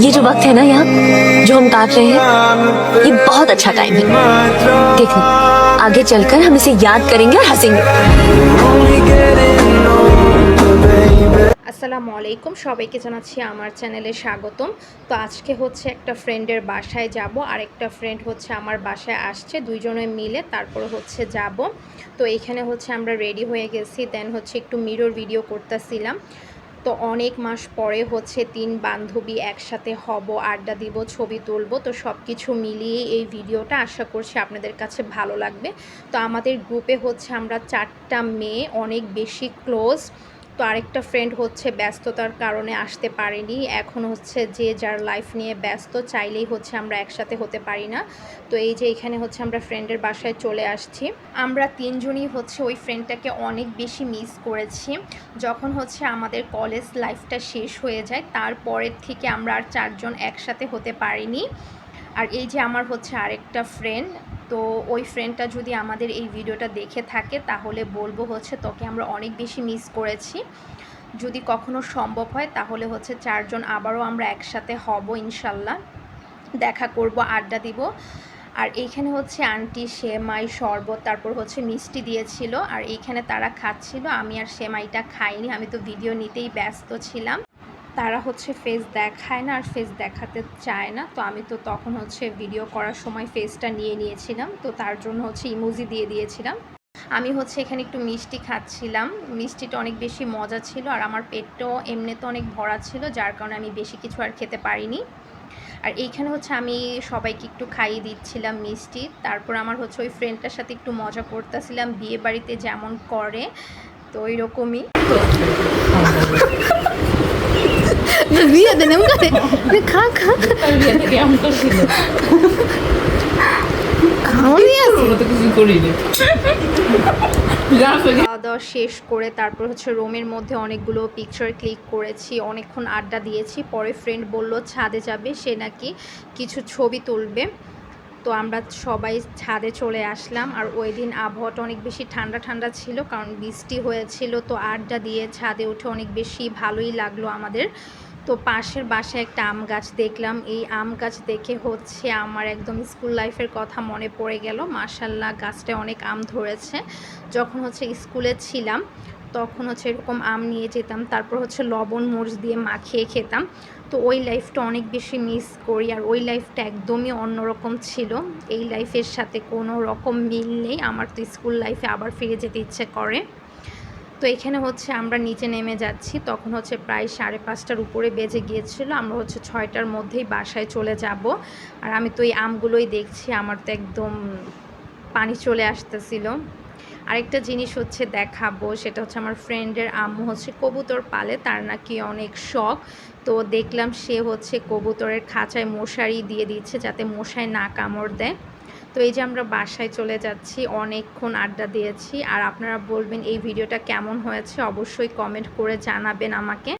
ये जो वक्त है ना यहाँ जो हम काट रहे हैं ये बहुत अच्छा टाइम है देखो आगे चलकर हम इसे याद करेंगे और हंसेंगे আসসালামু আলাইকুম সবাইকে জানাচ্ছি আমার চ্যানেলে স্বাগতম তো আজকে হচ্ছে একটা ফ্রেন্ডের বাসায় যাব আর একটা ফ্রেন্ড হচ্ছে আমার বাসায় আসছে দুইজনে মিলে তারপর হচ্ছে যাব তো এখানে হচ্ছে আমরা রেডি হয়ে গেছি দেন হচ্ছে একটু মিরর ভিডিও করতেছিলাম তো অনেক মাস পরে হচ্ছে তিন বান্ধবী একসাথে হব, আড্ডা দিব, ছবি তুলব। তো সব কিছু মিলিয়ে এই ভিডিওটা আশা করছি আপনাদের কাছে ভালো লাগবে। তো আমাদের গ্রুপে হচ্ছে আমরা চারটা মেয়ে, অনেক বেশি ক্লোজ। তো আরেকটা ফ্রেন্ড হচ্ছে ব্যস্ততার কারণে আসতে পারেনি। এখন হচ্ছে যে যার লাইফ নিয়ে ব্যস্ত, চাইলেই হচ্ছে আমরা একসাথে হতে পারি না। তো এই যে এখানে হচ্ছে আমরা ফ্রেন্ডের বাসায় চলে আসছি। আমরা তিনজনই হচ্ছে ওই ফ্রেন্ডটাকে অনেক বেশি মিস করেছি। যখন হচ্ছে আমাদের কলেজ লাইফটা শেষ হয়ে যায়, তারপরের থেকে আমরা আর চারজন একসাথে হতে পারিনি। আর এই যে আমার হচ্ছে আরেকটা ফ্রেন্ড তো ওই ফ্রেন্ডটা যদি আমাদের এই ভিডিওটা দেখে থাকে, তাহলে বলব হচ্ছে তোকে আমরা অনেক বেশি মিস করেছি। যদি কখনো সম্ভব হয়, তাহলে হচ্ছে চারজন আবারও আমরা একসাথে হব ইনশাল্লাহ। দেখা করব, আড্ডা দিব। আর এইখানে হচ্ছে আন্টি সেমাই শরবত, তারপর হচ্ছে মিষ্টি দিয়েছিল। আর এইখানে তারা খাচ্ছিল, আমি আর সেমাইটা খাইনি, আমি তো ভিডিও নিতেই ব্যস্ত ছিলাম। তারা হচ্ছে ফেস দেখায় না আর ফেস দেখাতে চায় না। তো আমি তো তখন হচ্ছে ভিডিও করার সময় ফেসটা নিয়ে নিয়েছিলাম। তো তার জন্য হচ্ছে ইমোজি দিয়ে দিয়েছিলাম। আমি হচ্ছে এখানে একটু মিষ্টি খাচ্ছিলাম। মিষ্টিটা অনেক বেশি মজা ছিল আর আমার পেটটাও এমনিতে অনেক ভরা ছিল, যার কারণে আমি বেশি কিছু আর খেতে পারিনি। আর এইখানে হচ্ছে আমি সবাইকে একটু খাইয়ে দিচ্ছিলাম মিষ্টি। তারপর আমার হচ্ছে ওই ফ্রেন্ডটার সাথে একটু মজা করতেছিলাম। বিয়ে বাড়িতে যেমন করে, তো ওই করে আরে খা খা খাওয়ানি খাওয়া দাওয়া শেষ করে তারপর হচ্ছে রুমের মধ্যে অনেকগুলো পিকচার ক্লিক করেছি অনেকক্ষণ আড্ডা দিয়েছি পরে ফ্রেন্ড বলল ছাদে যাবে সে নাকি কিছু ছবি তুলবে। তো আমরা সবাই ছাদে চলে আসলাম আর ওই দিন আবহাওয়াটা অনেক বেশি ঠান্ডা ঠান্ডা ছিল কারণ বৃষ্টি হয়েছিল তো আড্ডা দিয়ে ছাদে উঠে অনেক বেশি ভালোই লাগল আমাদের। তো পাশের বাসায় একটা আম গাছ দেখলাম। এই আম গাছ দেখে হচ্ছে আমার একদম স্কুল লাইফের কথা মনে পড়ে গেল। মার্শাল্লাহ গাছটায় অনেক আম ধরেছে। যখন হচ্ছে স্কুলে ছিলাম, তখন হচ্ছে এরকম আম নিয়ে যেতাম। তারপর হচ্ছে লবণ, মরিচ দিয়ে মাখিয়ে খেতাম। তো ওই লাইফটা অনেক বেশি মিস করি। আর ওই লাইফটা একদমই অন্যরকম ছিল। এই লাইফের সাথে কোনো রকম মিল নেই। আমার তো স্কুল লাইফে আবার ফিরে যেতে ইচ্ছে করে। তো এখানে হচ্ছে আমরা নিচে নেমে যাচ্ছি। তখন হচ্ছে প্রায় সাড়ে পাঁচটার উপরে বেজে গিয়েছিল। আমরা হচ্ছে ছয়টার মধ্যেই বাসায় চলে যাব। আর আমি তো এই আমগুলোই দেখছি, আমার তো একদম পানি চলে আসতেছিল। আরেকটা জিনিস হচ্ছে দেখাবো, সেটা হচ্ছে আমার ফ্রেন্ডের আম্মু হচ্ছে কবুতর পালে, তার নাকি অনেক শখ। তো দেখলাম সে হচ্ছে কবুতরের খাঁচায় মশারি দিয়ে দিচ্ছে যাতে মশায় না কামড় দেয়। তো এই যে আমরা বাসায় চলে যাচ্ছি, অনেকক্ষণ আড্ডা দিয়েছি। আর আপনারা বলবেন, এই ভিডিওটা কেমন হয়েছে? অবশ্যই কমেন্ট করে জানাবেন আমাকে।